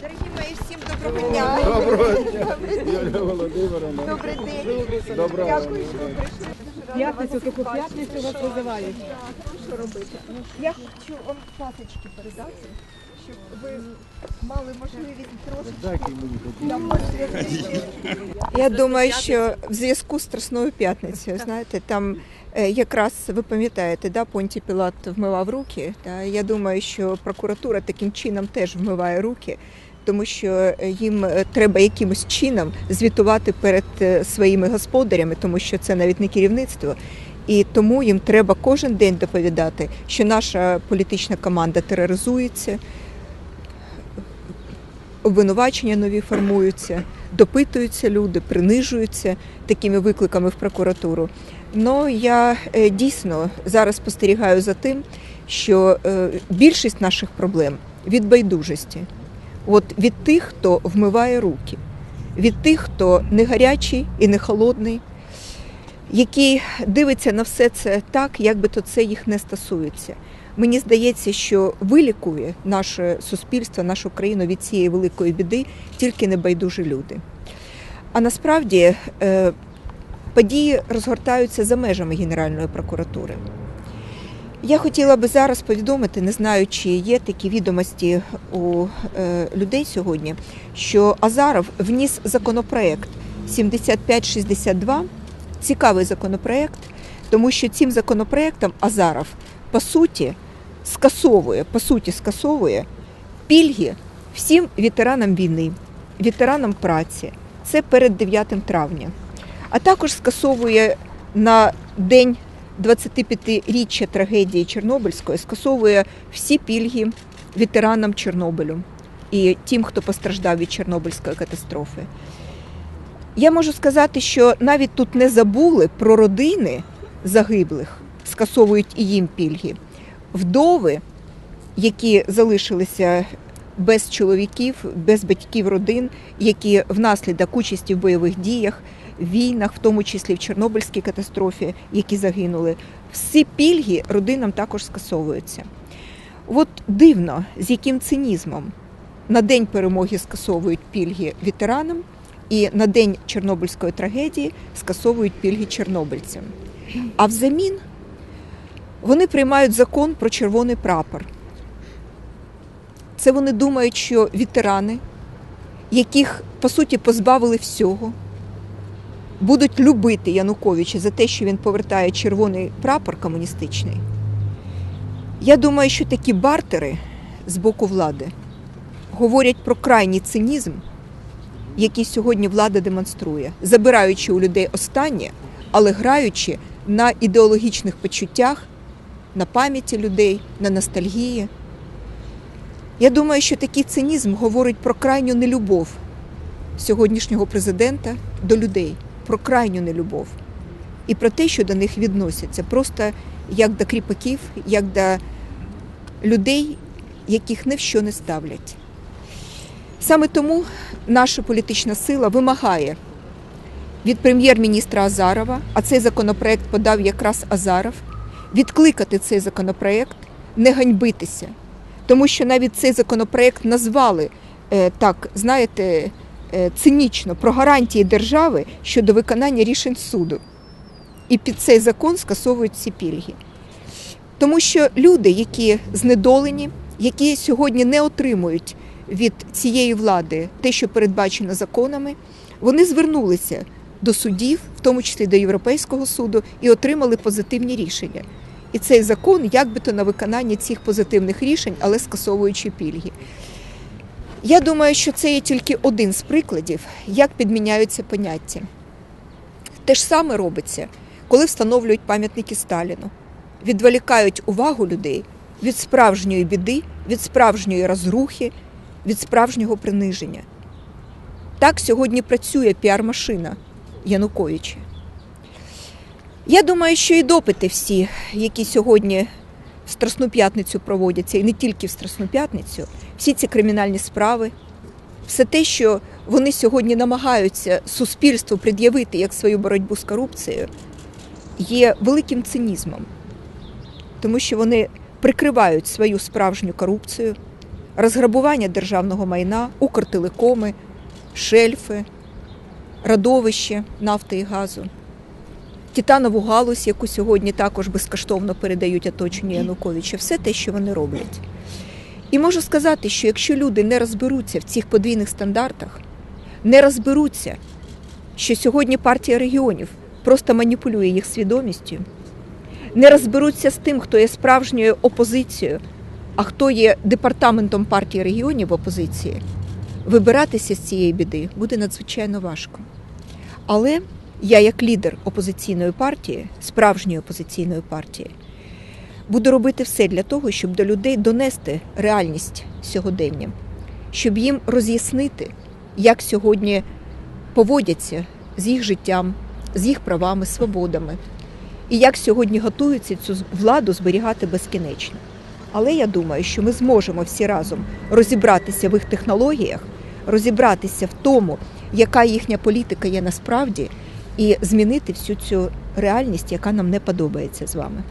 Дорогі мої, всім доброго дня. Доброго дня, Юлія Володимировна. Добрий день. Доброго Дякую, що ви прийшли. П'ятницю, таку п'ятницю вас визивають. Що робити? Я хочу вам пасочки передати, щоб ви мали можливість трошки. нам. Я думаю, що в зв'язку з Страсною п'ятницею, знаєте, там е, якраз ви пам'ятаєте, да, Понті Пілат вмивав руки. Та, я думаю, що прокуратура таким чином теж вмиває руки. Тому що е, їм е, треба якимось чином звітувати перед своїми господарями, тому що це навіть не керівництво. І тому їм треба кожен день доповідати, що наша політична команда тероризується, обвинувачення нові формуються, допитуються люди, принижуються такими викликами в прокуратуру. Ну я е, дійсно зараз спостерігаю за тим, що е, більшість наших проблем від байдужості, от від тих, хто вмиває руки, від тих, хто не гарячий і не холодний, який дивиться на все це так, як би то це їх не стосується. Мені здається, що вилікує наше суспільство, нашу країну від цієї великої біди тільки небайдужі люди. А насправді е, події розгортаються за межами Генеральної прокуратури. Я хотіла би зараз повідомити, не знаю, чи є такі відомості у е, людей сьогодні, що Азаров вніс законопроект 7562, цікавий законопроект, тому що цим законопроектом Азаров по суті скасовує, по суті, скасовує пільги всім ветеранам війни, ветеранам праці. Це перед 9 травня. А також скасовує на день 25-річчя трагедії Чорнобильської, скасовує всі пільги ветеранам Чорнобилю і тим, хто постраждав від Чорнобильської катастрофи. Я можу сказати, що навіть тут не забули про родини загиблих, скасовують і їм пільги. Вдови, які залишилися без чоловіків, без батьків родин, які внаслідок участі в бойових діях, війнах, в тому числі в Чорнобильській катастрофі, які загинули, всі пільги родинам також скасовуються. От дивно, з яким цинізмом на день перемоги скасовують пільги ветеранам, і на день Чорнобильської трагедії скасовують пільги чорнобильцям. А взамін вони приймають закон про червоний прапор. Це вони думають, що ветерани, яких по суті позбавили всього, будуть любити Януковича за те, що він повертає червоний прапор комуністичний. Я думаю, що такі бартери з боку влади говорять про крайній цинізм, який сьогодні влада демонструє, забираючи у людей останнє, але граючи на ідеологічних почуттях, на пам'яті людей, на ностальгії. Я думаю, що такий цинізм говорить про крайню нелюбов сьогоднішнього президента до людей, про крайню нелюбов і про те, що до них відносяться, просто як до кріпаків, як до людей, яких ні в що не ставлять. Саме тому наша політична сила вимагає від прем'єр-міністра Азарова, а цей законопроект подав якраз Азаров, відкликати цей законопроект, не ганьбитися. Тому що навіть цей законопроект назвали е, так, знаєте, е, цинічно про гарантії держави щодо виконання рішень суду. І під цей закон скасовують ці пільги. Тому що люди, які знедолені, які сьогодні не отримують від цієї влади те, що передбачено законами, вони звернулися до судів, в тому числі до Європейського суду, і отримали позитивні рішення. І цей закон як би то на виконання цих позитивних рішень, але скасовуючи пільги. Я думаю, що це є тільки один з прикладів, як підміняються поняття. Те ж саме робиться, коли встановлюють пам'ятники Сталіну, відволікають увагу людей від справжньої біди, від справжньої розрухи, від справжнього приниження. Так сьогодні працює піар-машина Януковича. Я думаю, що і допити всі, які сьогодні в Страсну п'ятницю проводяться, і не тільки в Страсну п'ятницю, всі ці кримінальні справи, все те, що вони сьогодні намагаються суспільству пред'явити як свою боротьбу з корупцією, є великим цинізмом, тому що вони прикривають свою справжню корупцію, розграбування державного майна, укртелекоми, шельфи, радовище нафти і газу, титанову галузь, яку сьогодні також безкоштовно передають оточенню Януковича, все те, що вони роблять. І можу сказати, що якщо люди не розберуться в цих подвійних стандартах, не розберуться, що сьогодні партія регіонів просто маніпулює їх свідомістю, не розберуться з тим, хто є справжньою опозицією, а хто є департаментом партії регіонів опозиції, вибиратися з цієї біди буде надзвичайно важко. Але я, як лідер опозиційної партії, справжньої опозиційної партії, буду робити все для того, щоб до людей донести реальність сьогодення, щоб їм роз'яснити, як сьогодні поводяться з їх життям, з їх правами, свободами, і як сьогодні готуються цю владу зберігати безкінечно. Але я думаю, що ми зможемо всі разом розібратися в їх технологіях, розібратися в тому, яка їхня політика є насправді, і змінити всю цю реальність, яка нам не подобається з вами.